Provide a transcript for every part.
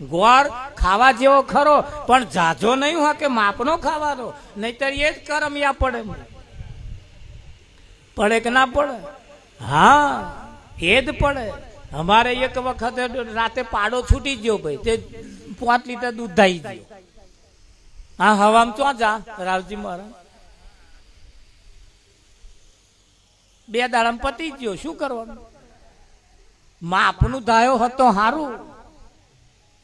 ગોળ ખાવા જેવો ખરો, પણ જાજો નહીં હોય કે માપનો ખાવાનો. નહીતર એ જ કરમિયા પડે. પડે કે ના પડે? હા, એ જ પડે. અમારે એક વખત રાતે પાડો છૂટી ગયો ભાઈ. તે પાંચ લીટર દૂધ ધાઈ ગયો. હા, હવામાં ચો જા, રાવજી મારા? બે દાડામાં પતી ગયો. શું કરવાનું? માપનું ધાયો હતો હારું.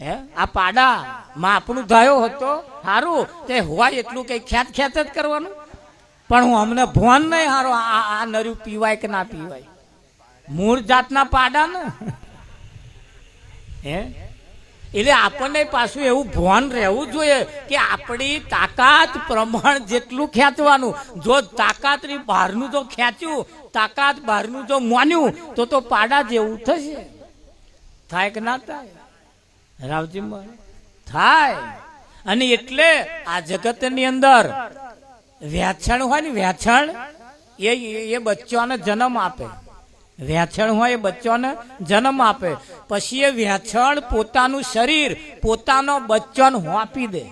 હે? આ પાડા. માપનું ધાયો હતો. સારું તે હોય એટલું કઈ ખ્યાત ખ્યાત જ કરવાનું. પણ હું અમને ભોન નહીં હારો. આ આ નર્યું પીવાય કે ના પીવાય? મૂળ જાતના પાડા ને. હે? એટલે આપણને પાછું એવું ભાન રહેવું જોઈએ કે આપણી તાકાત પ્રમાણ જેટલું ખેંચવાનું. જો તાકાતની બહારનું જો ખેંચ્યું, તાકાત બહારનું જો માન્યું, તો તો પાડા જેવું થશે. થાય કે ના થાય? રાવજી થાય. અને એટલે આ જગતની અંદર વ્યાછણ હોય ને વ્યાછણ એ એ બચ્ચોને જન્મ આપે. વ્યાછણ હોય એ બચ્ચોને જન્મ આપે. પછી એ વ્યાછણ પોતાનું શરીર, પોતાનો બચ્ચોને હોપી દે.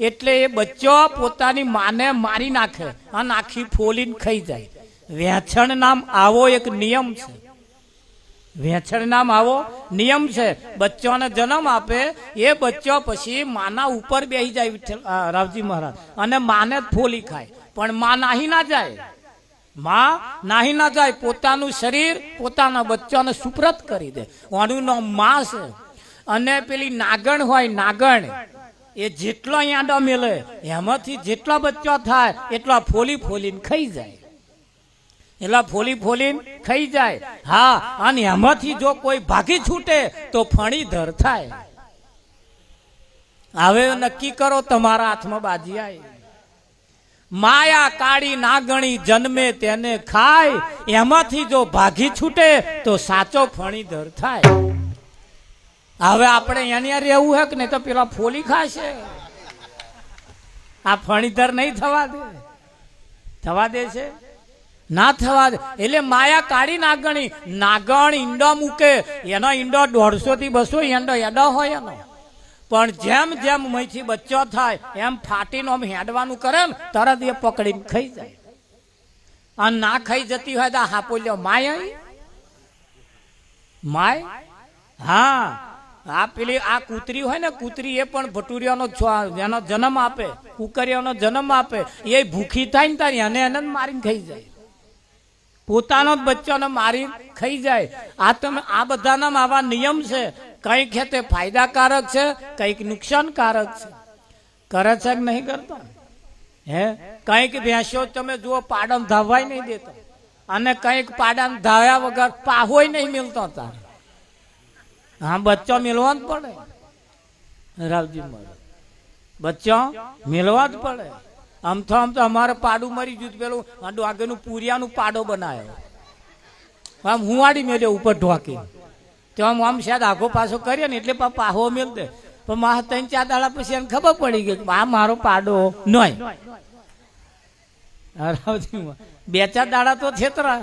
એટલે એ બચ્ચો પોતાની માને મારી નાખે. અને આખી ફોલીને ખાઈ જાય. વ્યાછણ નામ આવો એક નિયમ છે. વેચણ નામ આવો. નિયમ છે. બચ્ચાને જન્મ આપે. એ બચ્ચો પછી માના ઉપર બેસી જાય વિઠ્ઠલ રાવજી મહારાજ. અને માને ફોલી ખાય. પણ માં નાહી ના જાય. માં નાહી ના જાય. પોતાનું શરીર પોતાના બચ્ચાને સુપ્રત કરી દે. આનું નામમાં છે. અને પેલી નાગણ હોય, નાગણ, એ જેટલો યાંડો મેલે, એમાંથી જેટલા બચ્ચા થાય, એટલા ફોલી ફોલીને ખાઈ જાય. એટલા ફોલી ફોલી ખાઈ જાય. હા, અને એમાંથી જો કોઈ ભાગી છૂટે તો ફણીધર થાય. હવે નક્કી કરો તમારા હાથમાં બાજી આવી. માયા કાળી નાગણી જન્મે તેને ખાય. એમાંથી જો ભાગી છૂટે તો સાચો ફણીધર થાય. હવે આપણે હારે રહેવું હે કે નહીં તો પેલા ફોલી ખાશે? આ ફણીધર નહીં થવા દે. થવા દે છે ના થવા એટલે માયા કાઢી નાગણી. નાગણ ઈંડો મૂકે. એનો ઈંડો દોઢસો થી બસો ઈંડો એડો હોય એનો. પણ જેમ જેમ મહીથી બચ્ચો થાય, એમ ફાટીનો આમ હેડવાનું કરે ને, તરત એ પકડીને ખાઈ જાય. અને ના ખાઈ જતી હોય તો હા પોલ્યો માય માય? હા. આ પેલી આ કૂતરી હોય ને, કૂતરી એ પણ ભટુરિયાનો એનો જન્મ આપે કુકરિયાનો જન્મ આપે. એ ભૂખી થાય ને તારી એને એને મારીને ખાઈ જાય. પોતાનો જ બચ્ચાને મારી ખાઈ જાય. આ તમે આ બધાના આવા નિયમ છે. કંઈક છે તે ફાયદાકારક છે, કંઈક નુકસાનકારક છે. કરે છે કે નહીં કરતા? હે? કંઈક ભેંસો તમે જુઓ પાડમ ધાવાય નહીં દેતો. અને કંઈક પાડામ ધાવ્યા વગર પાહોય નહીં મિલતો તારે. હા, બચ્ચો મિલવા જ પડે. રાવજી મળે બચ્ચો મિલવા જ પડે. આમ તો આમ તો અમારે પાડું મરી ગયું પેલું આ આગળનું પૂરિયાનું પાડો બનાવ્યો આમ હુંવાડી મેળ્યો ઉપર ઢોકી તો આમ આમ શાયદ આખો પાછો કરીએ ને એટલે પાહો મેળ દે. પણ મા ત્રણ ચાર દાડા પછી એને ખબર પડી ગઈ આ મારો પાડો નહીં બે ચાર દાડા તો છેતરા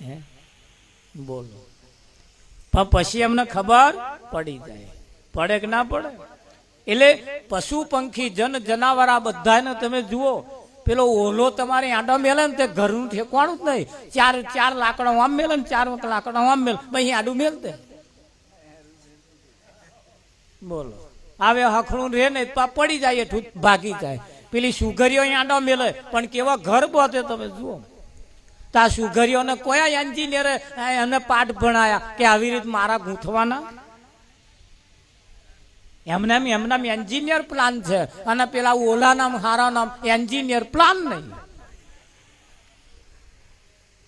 હે? બોલો. પણ પછી એમને ખબર પડી જાય. પડે કે ના પડે? એટલે પશુ પંખી, જન, જનાવર, આ બધાને તમે જુઓ, પેલો ઓલો તમારે આંડો મેલે ને તે ઘરનું ઠેકવાનું જ નહીં. ચાર ચાર લાકડા આમ મેલે ને ચાર લાકડા આમ મેલે. ભાઈ આડું મેલ તે. બોલો. આવે હખણું રહે ને તો પડી જાય એઠું ભાગી જાય. પેલી સુગરીઓ આંડો મેલે, પણ કેવા ઘર બોતે તમે જુઓ. તા સુગરીઓને કયા એન્જિનિયરે એને પાઠ ભણાયા કે આવી રીત મારા ગૂંથવાના? એમને એમ એમના એન્જિનિયર પ્લાન છે. અને પેલા ઓલા નામ હારા નામ એન્જિનિયર પ્લાન નહીં.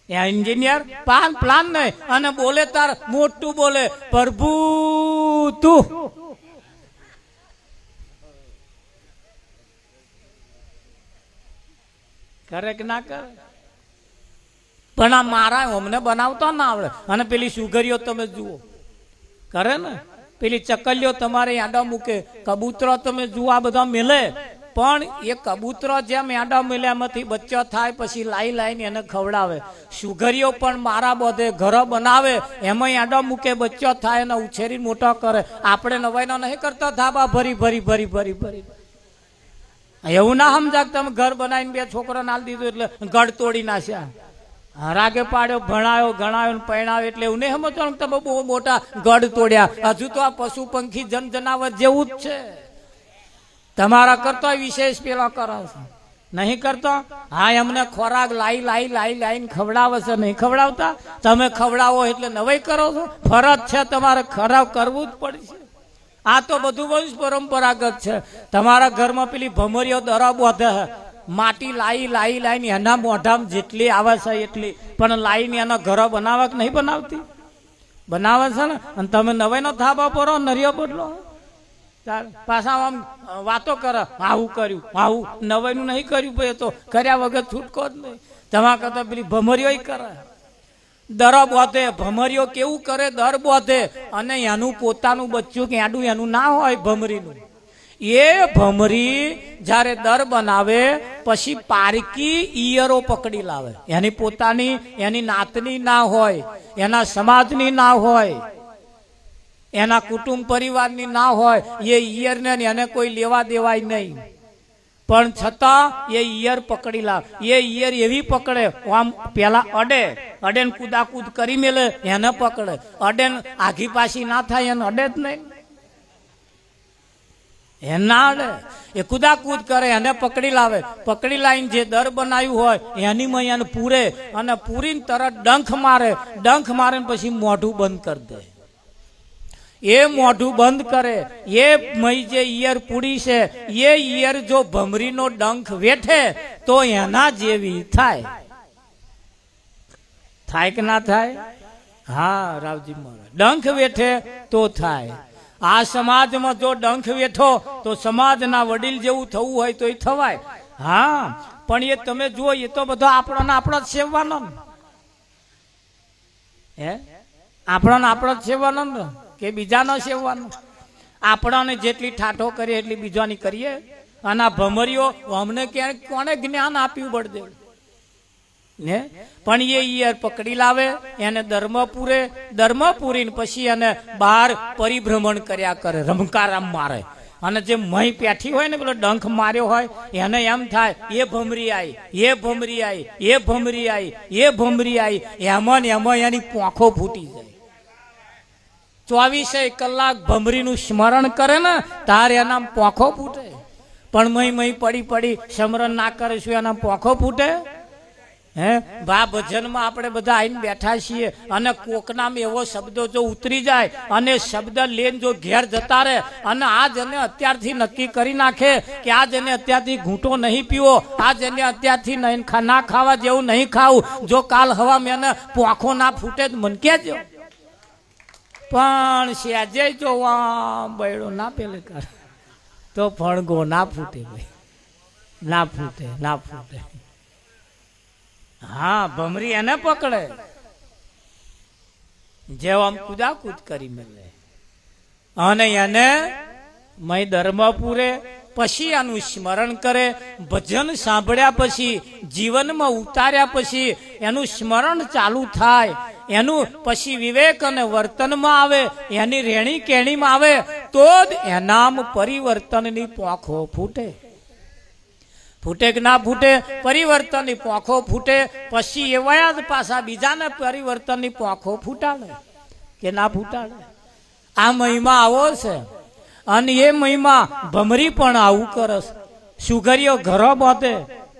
એન્જિનિયર પ્લાન પ્લાન નહીં. અને બોલે તાર, મોટું બોલે, પ્રભુ તું. કરે કે ના કરે? પણ આ મારા અમને બનાવતા ના આવડે. અને પેલી સુગરીઓ તમે જુઓ. કરે ને? પેલી ચકલીઓ તમારે આડા મૂકે. કબૂતરો તમે જુઓ બધા મેલે. પણ એ કબૂતરો જેમ એડા મિલ્યામાંથી બચ્ચો થાય પછી લાઈ લાઈને એને ખવડાવે. સુગરીઓ પણ મારા બધે ઘરો બનાવે. એમાં એડો મૂકે, બચ્ચો થાય એને ઉછેરી મોટો કરે. આપણે નવાઈનો નહીં કરતા ધાબા ભરી ભરી ભરી ભરી ભરી. એવું ના સમજા તમે ઘર બનાવીને બે છોકરો નાલ દીધું એટલે ગઢ તોડી નાખ્યા. રાગે પાડ્યો, ભણાયો, ગણાયો પરણાવ્યો એટલે એવું નહીં સમજવાનું તમે બહુ મોટા ગઢ તોડ્યા. હજુ તો આ પશુ પંખી જન જનાવર જેવું જ છે. તમારા કરતો વિશેષ પેલા કરો છો નહીં કરતો? હા, એમને ખોરાક લાઈ લાઈ લાઈ લાઈને ખવડાવે છે. નહીં ખવડાવતા? તમે ખવડાવો એટલે નવાઈ કરો છો? ફરજ છે તમારે ખરાબ કરવું જ પડશે. આ તો બધું જ પરંપરાગત છે. તમારા ઘરમાં પેલી ભમરીઓ દરા બોધે માટી લાઈ લાઈ, લાઈને એના મોઢામાં જેટલી આવે છે એટલી. પણ લાઈને એના ઘરો બનાવે કે નહીં બનાવતી? બનાવે છે ને? અને તમે નવાઈનો થાબા પરો, નરિયો બદલો. પાછા આમ વાતો કરે. આવું કર્યું, આવું. નવાઈનું નહીં કર્યું ભાઈ તો. કર્યા વગર છૂટકો જ નહીં. તમા કરતા પેલી ભમરીઓ કરે. દર બોધે, ભમરીઓ કેવું કરે? દર બોધે. અને એનું પોતાનું બચ્ચું કે આડું એનું ના હોય ભમરીનું. એ ભમરી જ્યારે દર બનાવે, પછી પારકી ઈયરો પકડી લાવે. એની પોતાની, એની નાતની ના હોય, એના સમાજની ના હોય, એના કુટુંબ પરિવારની ના હોય, એ ઈયરને એને કોઈ લેવા દેવાય નહીં. પણ છતાં એ ઈયર પકડી લાવે એ ઈયર એવી પકડે, આમ પેલા અડે અડે કુદાકુદ કરી મેલે, એને પકડે. અડે આઘી પાછી ના થાય, એને અડે જ નહીં. એ એ કુદાકૂદ કરે, એને પકડી લાવે. પકડી લાવીને જે દર બનાવ્યું હોય, એની મૈયાને પૂરે અને પૂરીને તરત ડંખ મારે. ડંખ મારે પછી મોઢું બંધ કરી દે. એ મોઢું બંધ કરે. એ મય જે ઈયર પૂરી છે, એ ઈયર જો ભમરીનો ડંખ વેઠે, તો એના જેવી થાય. થાય કે ના થાય? હા, રાવજી મહારાજ. ડંખ વેઠે તો થાય. આ સમાજમાં જો ડંખ વેઠો તો સમાજના વડીલ જેવું થવું હોય તો એ થવાય. હા, પણ એ તમે જુઓ, એ તો બધો આપણો ને આપણો જ સેવવાનો હે? આપણો ને આપણો જ સેવવાનો કે બીજાનો સેવવાનો આપણાને જેટલી ઠાઠો કરીએ એટલી બીજાની કરીએ. અને આ ભમરીઓ અમને ક્યાંક કોને જ્ઞાન આપ્યું, બળદેવ? ને? પણ એ ઈયર પકડી લાવે, એને ધર્મ પૂરે, ધર્મ પૂરીને પછી એને બહાર પરિભ્રમણ કર્યા કરે, રમકારામ મારે. અને જે મહી પેઠી હોય ને, પેલો ડંખ માર્યો હોય, એને એમ થાય, એ ભમરી આવી એ ભમરી આવી એ ભમરી આવી એ ભમરી આવી એમાં ને એમાં એની પોંખો ફૂટી જાય. ચોવીસે કલાક ભમરીનું સ્મરણ કરે ને, તારે એના પોંખો ફૂટે. પણ મહી મહી પડી પડી સ્મરણ ના કરે શું એના પોંખો ફૂટે? હે? ભા ભજનમાં આપણે બધા આવીને બેઠા છીએ અને કોકનામાં એવો શબ્દો જો ઉતરી જાય અને શબ્દ લઈને જો ઘેર જતા રહે અને આ જને અત્યારથી નક્કી કરી નાખે કે આ જને અત્યારથી ઘૂંટો નહીં પીવો આ જને અત્યારથી નહીં ના ખાવા જેવું નહીં ખાવું, જો કાલ હવા મેં પોખો ના ફૂટે જ મન કહેજો પણ સેજે જો આમ બૈડો ના પેલે કર, તો ફણગો ના ફૂટે ભાઈ. ના ફૂટે ના ફૂટે. હા, ભમરી એને પકડે. જેવો આમ કુદાકુદ કરી મેળવે અને એને મય ધર્મ પૂરે પછી આનું સ્મરણ કરે, ભજન સાંભળ્યા પછી, જીવનમાં ઉતાર્યા પછી એનું સ્મરણ ચાલુ થાય. એનું પછી વિવેક અને વર્તનમાં આવે, એની રેણી કેણીમાં આવે, તો જ એનામ પરિવર્તનની પોંખો ફૂટે. ફૂટે કે ના ફૂટે, પરિવર્તનની પોંખો ફૂટે, પછી એવા જ પાછા બીજાને પરિવર્તનની પોંખો ફૂટાડે કે ના ફૂટાડે. આ મહિમા આવો છે. અને એ મહિમા ભમરી પણ આવું કરે છે. સુગરીઓ ઘરો બાંધે,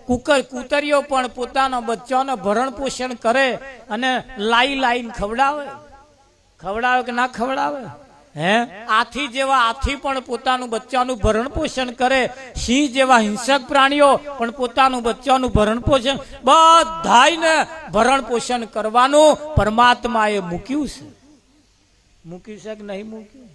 કુકર કુતરીઓ પણ પોતાના બચ્ચાને ભરણ પોષણ કરે અને લાઈ લાઈને ખવડાવે. ખવડાવે કે ના ખવડાવે? હે? આથી જેવા આથી પણ પોતાનું બચ્ચાનું ભરણ પોષણ કરે સિંહ જેવા હિંસક પ્રાણીઓ પણ પોતાનું બચ્ચાનું ભરણ પોષણ બધાયને ભરણ પોષણ કરવાનું પરમાત્માએ મૂક્યું છે. મૂક્યું છે કે નહીં મૂક્યું?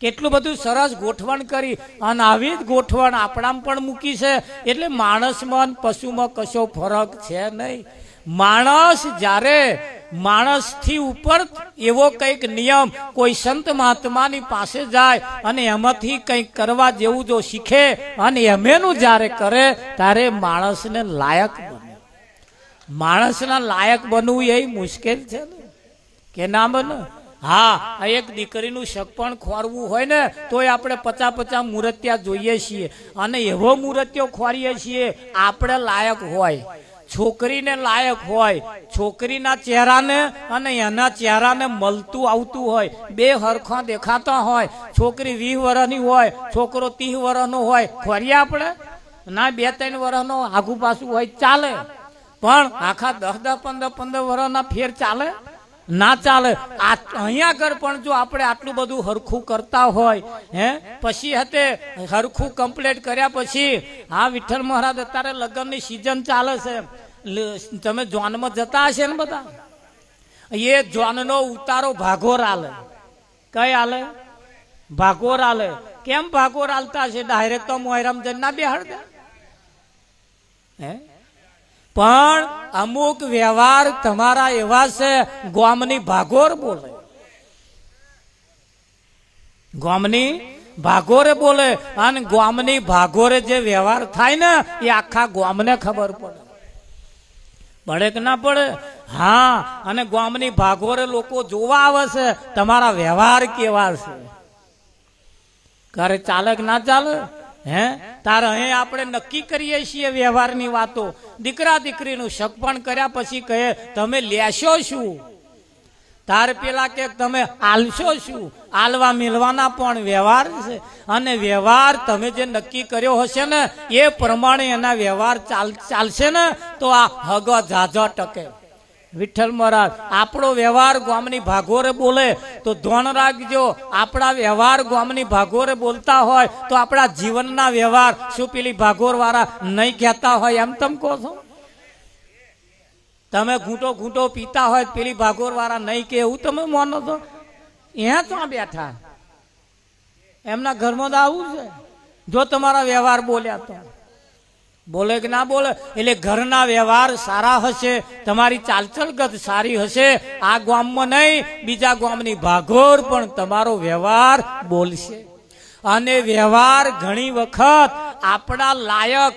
કેટલું બધું સરસ ગોઠવણ કરી અને આવી જ ગોઠવણ આપણામાં પણ મૂકી છે. એટલે માણસમાં અને પશુમાં કશો ફરક છે નહીં. માણસ જ્યારે માણસથી ઉપર એવો કંઈક નિયમ, કોઈ સંત મહાત્માની પાસે જાય અને એમાંથી કંઈક કરવા જેવું જો શીખે અને એમેનું જ્યારે કરે, ત્યારે માણસને લાયક બને. માણસના લાયક બનવું એ મુશ્કેલ છે ને. કે ના બને? હા એક દીકરીનું શકપણ ખોરવું હોય ને, તોય આપણે પચા પચા મૂર્ત્યા જોઈએ છીએ. અને એવો મૂર્ત્યો ખોરીએ છીએ, આપણે લાયક હોય. છોકરીને લાયક હોય, છોકરીના ચહેરાને અને એના ચહેરાને મળતું આવતું હોય, બે હરખા દેખાતા હોય, છોકરી વીસ વર્ષની હોય, છોકરો ત્રીસ વર્ષનો હોય ખોરીએ આપણે? ના, બે ત્રણ વર્ષનો આઘુ પાછું હોય, ચાલે. પણ આખા દસ દસ, પંદર પંદર વર્ષના ફેર ચાલે? ના ચાલે. અહીંયા આગળ પણ જો આપણે આટલું બધું હરખું કરતા હોય, હે? પછી હતે હરખું કમ્પ્લીટ કર્યા પછી, હા, વિઠ્ઠલ મહારાજ અત્યારે લગ્નની સિઝન ચાલે છે. તમે જોનમાં જતા હશે ને બધા? એ જોનનો ઉતારો ભાગોર આલે. કઈ આલે? ભાગોર આલે. કેમ ભાગોર આલતા છે ડાયરેક્ટ તો મોહરામ જન ના બેહાડ હે? પણ અમુક વ્યવહાર તમારા એવા છે, ગોમની ભાગોર બોલે. ગોમની ભાગોરે બોલે અને ગોમની ભાગોરે જે વ્યવહાર થાય ને, એ આખા ગોમને ખબર પડે. પડે કે ના પડે. હા, અને ગોમની ભાગોરે લોકો જોવા આવે છે, તમારા વ્યવહાર કેવા છે? ઘરે ચાલે કે ના ચાલે? હે? તારે અહીં આપણે નક્કી કરીએ છીએ વ્યવહારની વાતો. દીકરા દીકરીનું શકપણ કર્યા પછી કહે, તમે લેશો શું? તારે પેલા કે તમે આલશો શું? આલવા મિલવાના પણ વ્યવહાર છે. અને વ્યવહાર તમે જે નક્કી કર્યો હશે ને, એ પ્રમાણે એના વ્યવહાર ચાલ, ચાલશે ને, તો આ હગ ઝાઝા ટકે. વિઠ્ઠલ મહારાજ, આપણો વ્યવહાર ગામની ભાગોરે બોલે તો ધોન રાખજો. આપણા વ્યવહાર ગામની ભાગોરે બોલતા હોય તો આપણા જીવનના વ્યવહાર શું પેલી ભાગોર વાળા નહીં કહેતા હોય એમ તમે કહો છો? તમે ઘૂંટો ઘૂંટો પીતા હોય પેલી ભાગોર વાળા નહીં કે એવું તમે માનો છો? ત્યાં ક્યાં બેઠા? એમના ઘરમાં તો આવું છે. જો તમારા વ્યવહાર બોલ્યા તો. બોલે કે ના બોલે? એટલે ઘરના વ્યવહાર સારા હશે, તમારી ચાલચલગત સારી હશે, આ ગામમાં નહીં, બીજા ગામની ભાગોર પણ તમારો વ્યવહાર બોલશે. અને વ્યવહાર ઘણી વખત આપણા લાયક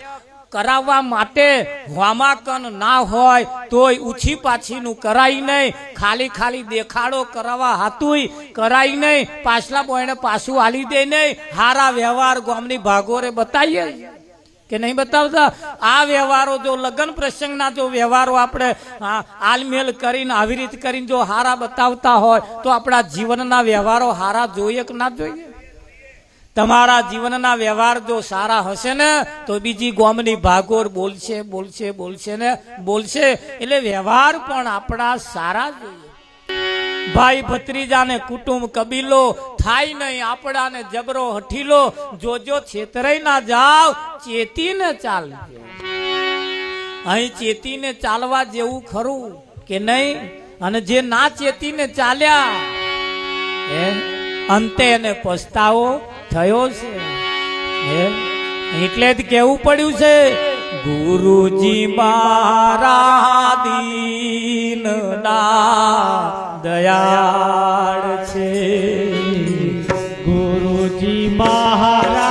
કરાવવા માટે વામાકન ના હોય, તોય ઉછી પાછીનું કરાય નહીં, ખાલી ખાલી દેખાડો કરાવવા હાતુય કરાય નહીં, પાછલા બોયને પાછું આલી દે નહીં, હારા વ્યવહાર ગામની ભાગોરે બતાવીએ. કે નહીં બતાવતા? આ વ્યવહારો જો લગ્ન પ્રસંગના જો વ્યવહારો આપણે આલમેલ કરીને આવી રીત કરીને જો હારા બતાવતા હોય, તો આપણા જીવનના વ્યવહારો હારા જોઈએ કે ના જોઈએ? તમારા જીવનના વ્યવહાર જો સારા હશે ને, તો બીજી ગોમની ભાગોર બોલશે બોલશે બોલશે ને, બોલશે. એટલે વ્યવહાર પણ આપણા સારા જોઈએ. ભાઈ ભત્રીજાને કુટુંબ કબીલો, થાય નહીં, આપણાને જબરો હઠીલો, જોજો છેતરાઈ ના જાવ, ચેતીને ચાલજો. અહીં ચેતીને ચાલવા જેવું ખરું કે નહીં? અને જે ના ચેતીને ચાલ્યા, હે? અંતે એને પસ્તાવો થયો છે. હે? એટલે જ કેવું પડ્યું છે? ગુરુજી મારા દીન દયાળ છે. ગુરુજી મહારાજ